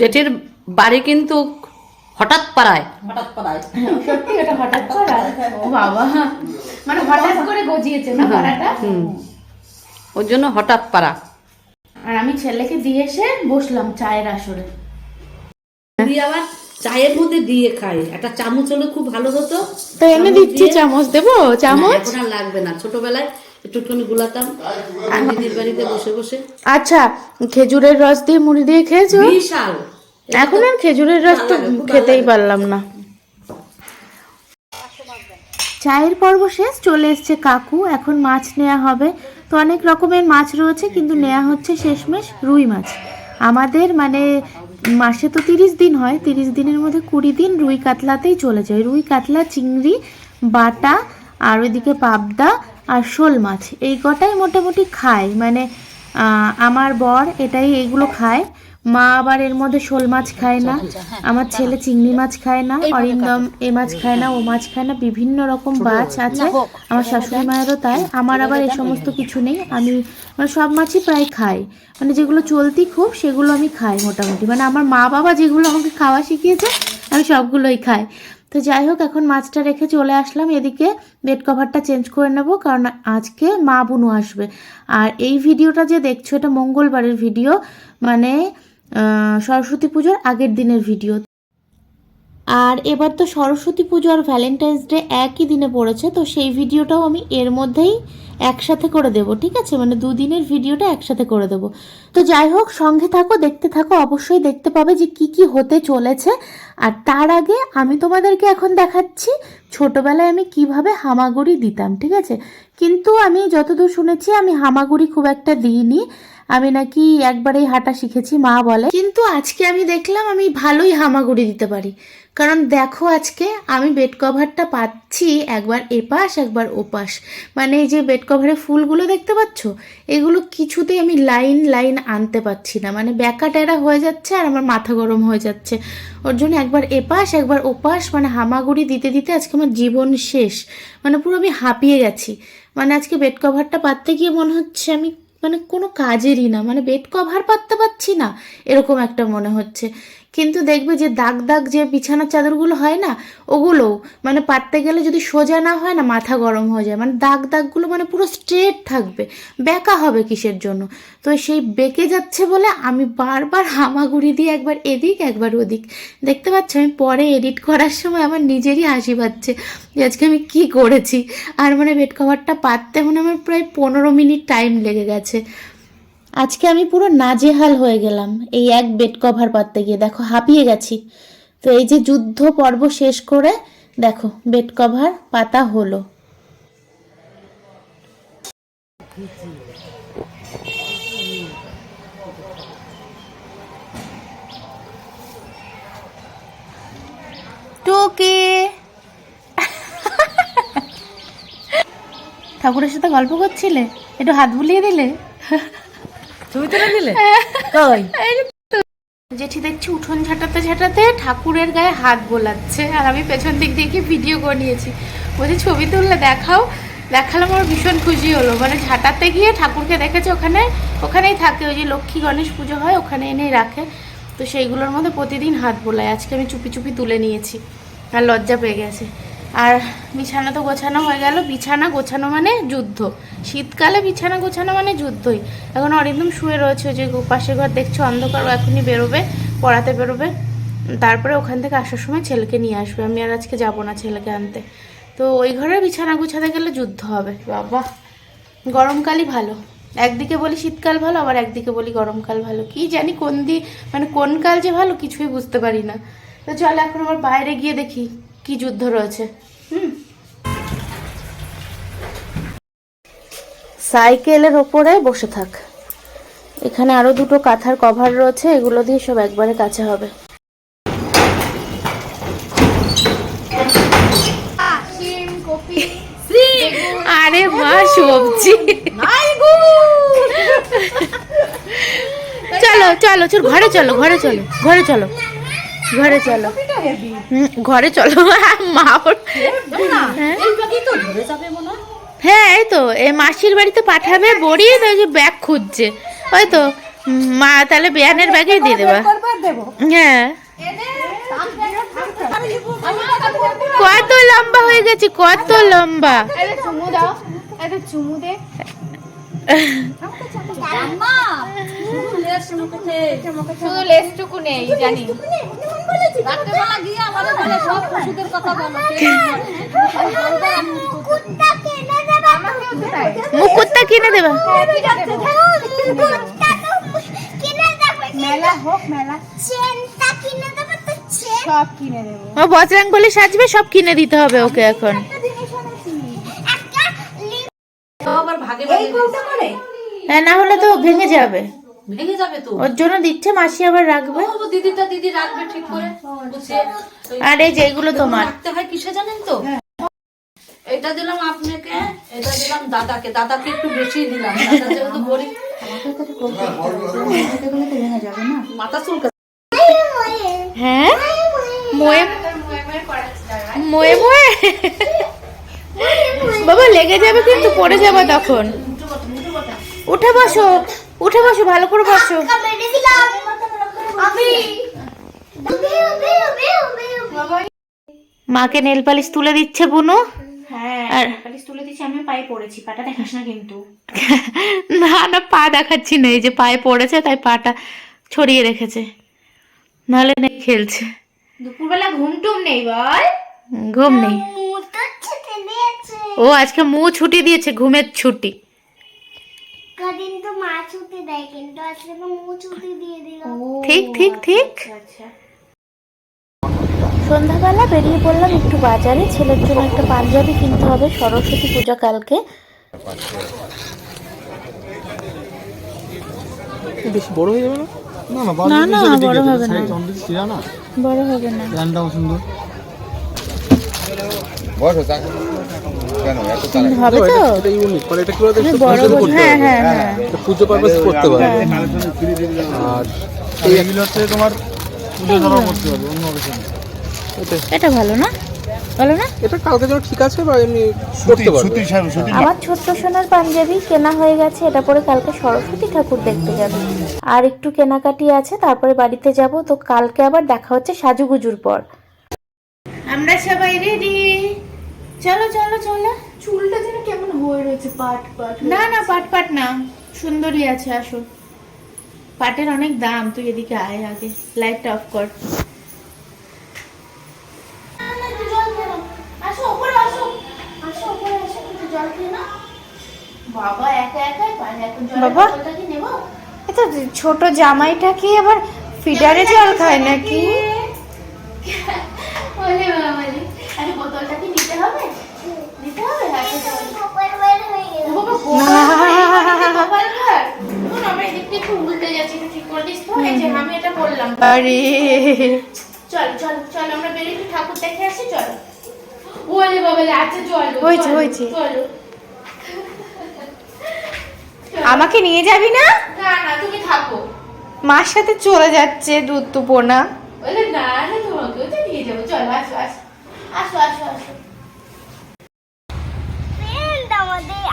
জেঠির বাড়ি কিন্তু হঠাৎ পাড়ায়। হঠাৎ পাড়ায়। সত্যি এটা হঠাৎ করা ও বাবা। মানে হঠাৎ করে গজিয়েছে না পাড়াটা? ওর জন্য হঠাৎ পাড়া। আর আমি ছেলেকে দিয়ে এসে বসলাম চায়ের আসরে। দিয়ে আবার চায়ের মধ্যে দিয়ে খাই। একটা চামচ হলে খুব ভালো হতো। তো এনে দিচ্ছি চামচ। দেবো চামচ? লাগবে না। ছোটবেলায় একটুখানি গুলাতাম। দিদির বাড়িতে বসে বসে। আচ্ছা খেজুরের রস দিয়ে মুড়ি দিয়ে খেয়েছো? বিশাল। এখন আর খেজুরের রস তো খেতেই পারলাম না। চায়ের পর্ব শেষ চলে এসছে কাকু। এখন মাছ নেওয়া হবে। তো অনেক রকমের মাছ রয়েছে কিন্তু নেওয়া হচ্ছে শেষমেশ রুই মাছ। আমাদের মানে মাসে তো তিরিশ দিন হয় তিরিশ দিনের মধ্যে কুড়ি দিন রুই কাতলাতেই চলে যায়। রুই কাতলা চিংড়ি বাটা আর ওইদিকে পাবদা আর শোল মাছ এই কটাই মোটামুটি খায় মানে আমার বর এটাই এগুলো খায়। মা আবার এর মধ্যে শোল মাছ খায় না। আমার ছেলে চিংড়ি মাছ খায় না অরিন্দম এ মাছ খায় না ও মাছ খায় না বিভিন্ন রকম মাছ আছে। আমার শাশুড়ি মায়েরও তাই। আমার আবার এই সমস্ত কিছু নেই। আমি মানে সব মাছই প্রায় খাই। মানে যেগুলো চলতি খুব সেগুলো আমি খাই মোটামুটি। মানে আমার মা বাবা যেগুলো আমাকে খাওয়া শিখিয়েছে আমি সবগুলোই খাই। তো যাই হোক, এখন মাছটা রেখে চলে আসলাম। এদিকে বেড কভারটা চেঞ্জ করে নেব, কারণ আজকে মা বুনু আসবে। আর এই ভিডিওটা যে দেখছ, এটা মঙ্গলবারের ভিডিও মানে সরস্বতী পুজোর আগের দিনের ভিডিও। আর এবার তো সরস্বতী পুজো আর ভ্যালেন্টাইন্স ডে একই দিনে পড়েছে, তো সেই ভিডিওটাও আমি এর মধ্যেই একসাথে করে দেব, ঠিক আছে? মানে দুদিনের ভিডিওটা একসাথে করে দেব। তো যাই হোক, সঙ্গে থাকো, দেখতে থাকো, অবশ্যই দেখতে পাবে যে কি কি হতে চলেছে। আর তার আগে আমি তোমাদেরকে এখন দেখাচ্ছি ছোটবেলায় আমি কীভাবে হামাগুড়ি দিতাম, ঠিক আছে? কিন্তু আমি যতদূর শুনেছি, আমি হামাগুড়ি খুব একটা দিইনি। আমি নাকি একবারেই হাঁটা শিখেছি, মা বলে। কিন্তু আজকে আমি দেখলাম আমি ভালোই হামাগুড়ি দিতে পারি। কারণ দেখো আজকে আমি বেড কভারটা পাচ্ছি একবার এপাশ, একবার ওপাশ। মানে এই যে বেড কভারের ফুলগুলো দেখতে পাচ্ছ? এগুলো কিছুতেই আমি লাইন লাইন আনতে পারছি না। মানে ব্যাকা টেরা হয়ে যাচ্ছে আর আমার মাথা গরম হয়ে যাচ্ছে। ওর জন্য একবার এপাশ, একবার ওপাশ মানে হামাগুড়ি দিতে দিতে আজকে আমার জীবন শেষ। মানে পুরো আমি হাঁপিয়ে গেছি। মানে আজকে বেড কভারটা পাততে গিয়ে মনে হচ্ছে আমি মানে কোনো কাজেরই না মানে বেড কভার পাততে পারছি না এরকম একটা মনে হচ্ছে। কিন্তু দেখবে যে দাগ দাগ যে বিছানার চাদরগুলো হয় না, ওগুলো মানে পাততে গেলে যদি সোজা না হয় না, মাথা গরম হয়ে যায়। মানে দাগ দাগগুলো মানে পুরো স্ট্রেট থাকবে। বেঁকা হবে কিসের জন্য? তো সেই বেঁকে যাচ্ছে বলে আমি বারবার হামাগুড়ি দিয়ে একবার এদিক, একবার ওদিক। দেখতে পাচ্ছ, আমি পরে এডিট করার সময় আমার নিজেরই হাসি পাচ্ছে যে আজকে আমি কি করেছি। আর মানে বেড কভারটা পাততে মানে আমার প্রায় পনেরো মিনিট টাইম লেগে গেছে। আজকে আমি পুরো নাজেহাল হয়ে গেলাম এই এক বেড কভার পাততে গিয়ে। দেখো, হাঁপিয়ে গেছি। তো এই যে যুদ্ধ পর্ব শেষ করে, দেখো বেড কভার পাতা হলো। ঠাকুরের সাথে গল্প করছিলে? একটু হাত বুলিয়ে দিলে? তুলে কই? জেঠি দেখছি উঠোন ঝাঁটাতে ঝাঁটাতে ঠাকুরের গায়ে হাত বোলাচ্ছে। আর আমি পেছন দিক দিয়ে ভিডিও করে নিয়েছি। বলছি ছবি তুললে দেখাও। দেখালাম আমার ভীষণ খুশি হলো। মানে ঝাঁটাতে গিয়ে ঠাকুরকে দেখেছে ওখানে ওখানেই থাকে। ওই যে লক্ষ্মী গণেশ পুজো হয় ওখানে এনেই রাখে। তো সেইগুলোর মধ্যে প্রতিদিন হাত বোলায়। আজকে আমি চুপি চুপি তুলে নিয়েছি। আর লজ্জা পেয়ে গেছে। আর বিছানা তো গোছানো হয়ে গেল। বিছানা গোছানো মানে যুদ্ধ। শীতকালে বিছানা গোছানো মানে যুদ্ধই। এখন অরিন্দম শুয়ে রয়েছে যে পাশের ঘর দেখছ, অন্ধকার এখনই বেরোবে, পড়াতে বেরোবে। তারপরে ওখান থেকে আসার সময় ছেলেকে নিয়ে আসবে। আমি আর আজকে যাব না ছেলেকে আনতে। তো ওই ঘরে বিছানা গুছাতে গেলে যুদ্ধ হবে। বাবা, গরমকালই ভালো। একদিকে বলি শীতকাল ভালো, আবার একদিকে বলি গরমকাল ভালো। কি জানি কোন দি মানে কোন কাল যে ভালো, কিছুই বুঝতে পারি না। তো চল এখন আবার বাইরে গিয়ে দেখি। কি যুদ্ধ রয়েছে? হুম। সাইকেলের ওপরে বসে থাক। এখানে আরও দুটো কাঁথার কভার রয়েছে এগুলো দিয়ে সব একবারে কাছে হবে। আরে মা সবজি চলো চলো চল ঘরে চলো ঘরে চলো ঘরে চলো। ঘরে চলো। ঘরে চলো। মা হ্যাঁ? হয়। হ্যাঁ এই তো। এই মাসির বাড়িতে পাঠাবে বড়ি তো যে ব্যাগ খুঁজছে। ওই তো। মা তাহলে বেয়ানের ব্যাগেই দিয়ে দেবা। হ্যাঁ। কত লম্বা হয়ে গেছে কত লম্বা। চুমু দাও। চুমু দে। শুধু লেসটুকু নেই জানি। রাত্রেবেলা গিয়ে আমাদের বলে সব ওষুধের কথা বলো আমাকেও তো তাই। মুকুটটা কিনে দেবা। মেলা হোক মেলা। সব কিনে দেবো। ও বজরাং বলে সাজবে সব কিনে দিতে হবে ওকে এখন তাও আবার ভাগে ভাগে হ্যাঁ না হলে তো ভেঙে যাবে। ভেঙে যাবে তো। ওর জন্য দিচ্ছে মাসি আবার রাখবে। ও দিদিটা দিদি রাখবে ঠিক করে। আর এই তোমার। রাখতে হয় কিসে জানেন তো? এটা দিলাম আপনাকে এটা দিলাম দাদাকে। দাদাকে একটু বেশি দিলাম। দাদা যেহেতু গরিব। মাথা চুলকা হ্যাঁ? মোয়ে মোয়ে মোয়ে? বাবা লেগে যাবে কিন্তু পড়ে যাবে তখন। উঠে বসো। উঠে বসো ভালো করে বসো। মাকে নেল পালিশ তুলে দিচ্ছে বুনু? হ্যাঁ আর পালিশ তুলে দিচ্ছি আমি পায়ে পড়েছি পাটা দেখাস না কিন্তু। না না পা দেখাচ্ছি না এই যে পায়ে পড়েছে তাই পাটা ছড়িয়ে রেখেছে। নাহলে নেই খেলছে। দুপুরবেলা ঘুম টুম নেই বল। ঘুম নেই। ও আজকে মু ছুটি দিয়েছে ঘুমের ছুটি। দেয় কিন্তু আজকে তো মু ছুটি দিয়ে দিল। ঠিক ঠিক ঠিক। আচ্ছা সন্ধ্যাবেলা বেরিয়ে পড়লাম একটু বাজারে। ছেলের জন্য একটা পাঞ্জাবি কিনতে হবে সরস্বতী পূজা কালকে। বেশি বড় হয়ে যাবে না? না বড় হবে না। বড় হবে না। সুন্দর বসো কেন? এত হবে তো। এটা- ইউনিক মানে এটা কি বলতো একটু বড় পুজোতে বড় করতে হ্যাঁ হ্যাঁ হ্যাঁ। পুজো পারপাস করতে পারে। আর হচ্ছে তোমার পুজো করতে পারবে অন্য কিছু এটা ভালো না? ভালো না? এটা কালকে জন্য ঠিক আছে বা এমনি করতে পারবে? আমার ছোট্ট সোনার পাঞ্জাবি কেনা হয়ে গেছে এটা পরে কালকে সরস্বতী ঠাকুর দেখতে যাবে। আর একটু কেনাকাটি আছে তারপরে বাড়িতে যাব তো কালকে আবার দেখা হচ্ছে সাজুগুজুর পর। আমরা সবাই রেডি চলো চলো চলো। চুলটা যেন কেমন হয়ে রয়েছে পাট পাট না না পাট পাট না। সুন্দরী আছে আসো। পাটের অনেক দাম তুই এদিকে আয় আগে। লাইটটা অফ কর। বাবা এটা ছোট জামাইটা কি আবার ফিডারে জল খায় নাকি? একটু উল্টে যাচ্ছি, ঠিক করে দিস তো? এই যে আমি এটা বললাম। আরে চল, চল, চল, আমরা বেরিয়ে একটু ঠাকুর দেখে আসি, চল। ওলে বাবালে, আচ্ছা, চলো, হয়েছে, হয়েছে। চলো। আমাকে নিয়ে যাবি না না, না, তুমি থাকো। মার সাথে চলে যাচ্ছে দুধ তো পোনা বলে, না, না, তোমাকেও তো নিয়ে যাব। চলো, আসো, আসো। আসো, আসো, আসো।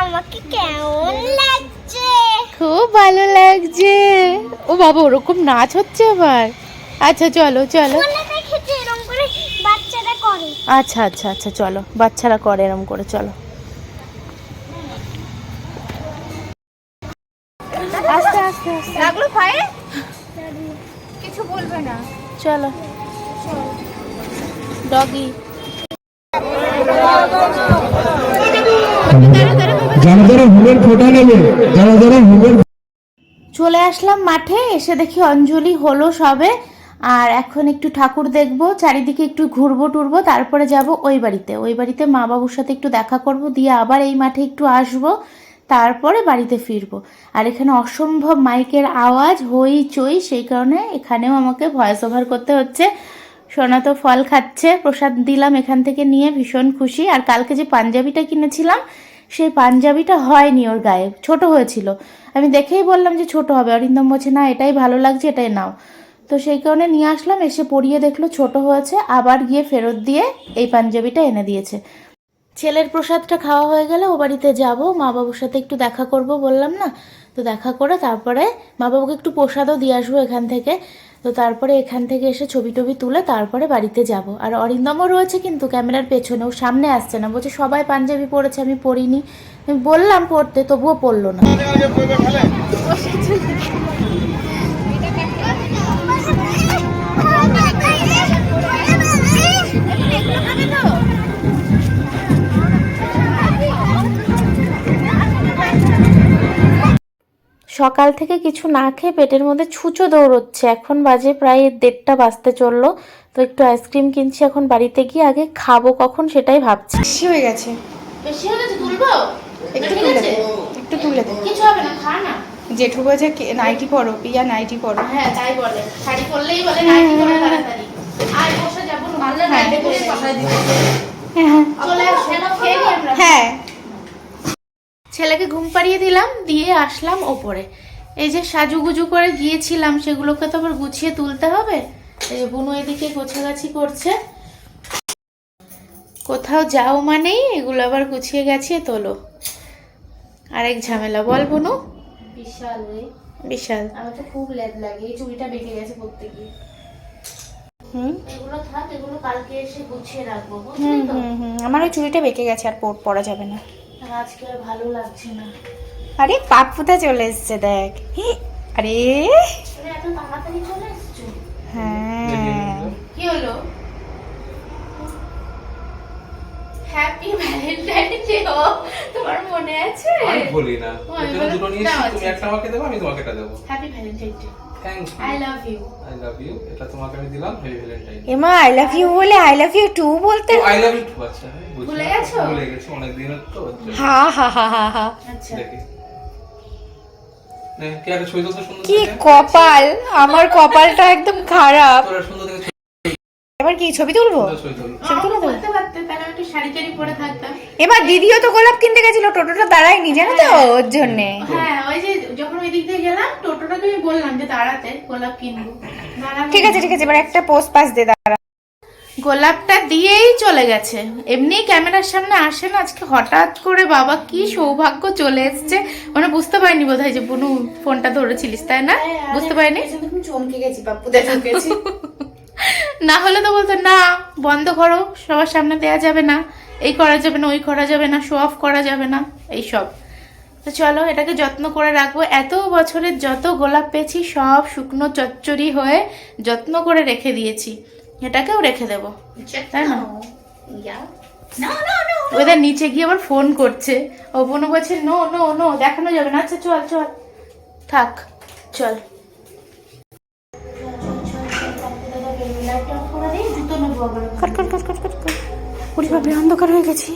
আমাকে কেমন খুব ভালো লাগছে। ও বাবা ওরকম নাচ হচ্ছে আবার? আচ্ছা চলো চলো। আচ্ছা আচ্ছা আচ্ছা চলো বাচ্চারা করে এরম করে চলো। আস্তে আস্তে আস্তে। লাগল পায়ে কিছু বলবে না। চলো। ডগি চলে আসলাম মাঠে, এসে দেখি অঞ্জলি হলো সবে। আর এখন একটু ঠাকুর দেখব, চারিদিকে একটু ঘুরবো টুরবো, তারপরে যাব ওই বাড়িতে। ওই বাড়িতে মা বাবুর সাথে একটু দেখা করব, দিয়ে আবার এই মাঠে একটু আসব, তারপরে বাড়িতে ফিরবো। আর এখানে অসম্ভব মাইকের আওয়াজ, হই চই, সেই কারণে এখানেও আমাকে ভয়েস ওভার করতে হচ্ছে। সোনা তো ফল খাচ্ছে, প্রসাদ দিলাম এখান থেকে নিয়ে, ভীষণ খুশি। আর কালকে যে পাঞ্জাবিটা কিনেছিলাম সেই পাঞ্জাবিটা হয়নি ওর গায়ে, ছোট হয়েছিল। আমি দেখেই বললাম যে ছোট হবে। অরিন্দম বলছে, না, এটাই ভালো লাগছে, এটাই নাও। তো সেই কারণে নিয়ে আসলাম, এসে পরিয়ে দেখল, ছোট হয়েছে, আবার গিয়ে ফেরত দিয়ে এই পাঞ্জাবিটা এনে দিয়েছে। ছেলের প্রসাদটা খাওয়া হয়ে গেলে ও বাড়িতে যাব মা বাবুর সাথে একটু দেখা করব বললাম না? তো দেখা করে তারপরে মা বাবুকে একটু প্রসাদও দিয়ে আসব এখান থেকে। তো তারপরে এখান থেকে এসে ছবি টবি তুলে তারপরে বাড়িতে যাব। আর অরিন্দমও রয়েছে কিন্তু ক্যামেরার পেছনে ও সামনে আসছে না। বলছে সবাই পাঞ্জাবি পরেছে আমি পরিনি। বললাম পড়তে। তবুও পড়ল না। সকাল থেকে কিছু না খেয়ে পেটের মধ্যে ছুঁচো দৌড়চ্ছে। এখন বাজে প্রায় দেড়টা বাজতে চলল। তো একটু আইসক্রিম কিনছি এখন বাড়িতে গিয়ে আগে খাব কখন সেটাই ভাবছি। বেশি হয়ে গেছে। বেশি হয়ে গেছে? তুলবো? একটু তুলে দে। একটু তুলে দে। কিছু হবে না খা না। জেঠু বলছে কে- নাইটি পরো পিয়া নাইটি পরো। হ্যাঁ তাই বলে। শাড়ি পরলেই বলে নাইটি পরে তাড়াতাড়ি। আর বসে যাব না মারলে নাইটি পরে দিতে চলে আসো খেয়ে আমরা। হ্যাঁ। ছেলেকে ঘুম পাড়িয়ে দিলাম দিয়ে আসলাম ওপরে। এই যে সাজুগুজু করে গিয়েছিলাম সেগুলোকে তো আবার গুছিয়ে তুলতে হবে। এই যে বুনু এদিকে গোছাগাছি করছে। কোথাও যাও মানেই এগুলো আবার গুছিয়ে গেছিয়ে তোলো। আরেক ঝামেলা বল বুনু। বিশাল বিশাল। আমার তো খুব লেদ লাগে এই চুড়িটা বেঁকে গেছে পড়তে গিয়ে হুম। এগুলো থাক এগুলো কালকে এসে গুছিয়ে রাখব হুম হুম হুম। আমার ওই চুড়িটা বেঁকে গেছে আর পর- যাবে না। আজকে ভালো লাগছে না। আরে পাপুদা চলে এসছে দেখ। হি, আরে। এত তাড়াতাড়ি চলে এসছো? হ্যাঁ। কি হলো? হ্যাপি ভ্যালেন্টাইন ডে তোমার মনে আছে? আমি বলি না। দুটো তুমি একটা আমাকে দেবো আমি তোমাকে এটা দেবো। Happy Valentine day I love you Emma I love বলে আই লাভ ইউ টু বলতে আই লাভ ইউ টু আচ্ছা ভুলে গেছো? ভুলে গেছি অনেক দিন তো হা হা হা হা হা। আচ্ছা। কি? কপাল আমার কপালটা একদম খারাপ। তোরা সুন্দর এবার কি ছবি তুলবো? ছবি তুলে দেবো। এবার দিদিও তো গোলাপ কিনতে গেছিল টোটোটা দাঁড়ায়নি জানো তো ওর জন্যে। হ্যাঁ ওই যে যখন ওই দিক দিয়ে গেলাম টোটোটাকে আমি বললাম যে দাঁড়াতে গোলাপ কিনবো। ঠিক আছে ঠিক আছে এবার একটা পোস্ট পাস দে দাঁড়া। গোলাপটা দিয়েই চলে গেছে। এমনি ক্যামেরার সামনে আসে না আজকে হঠাৎ করে বাবা কি সৌভাগ্য চলে এসছে। মানে বুঝতে পারিনি বোধ হয় যে বুনু ফোনটা ধরেছিলিস তাই না? বুঝতে পারিনি? চমকে গেছি পাপ্পু দেখা গেছি। না হলে তো বলতো না বন্ধ করো সবার সামনে দেয়া যাবে না। এই করা যাবে না ওই করা যাবে না শো অফ করা যাবে না। এই সব তো চলো এটাকে যত্ন করে রাখব। এত বছরের যত গোলাপ পেয়েছি সব শুকনো চচ্চড়ি হয়ে যত্ন করে রেখে দিয়েছি। এটাকেও রেখে দেবো। তাই না? ওদের নিচে গিয়ে আবার ফোন করছে। ও বোন বলছে নো নো নো দেখানো যাবে না। আচ্ছা চল চল। থাক চল। কাট কাট কাট কট কট কট। ওরে বাপরে অন্ধকার হয়ে গেছি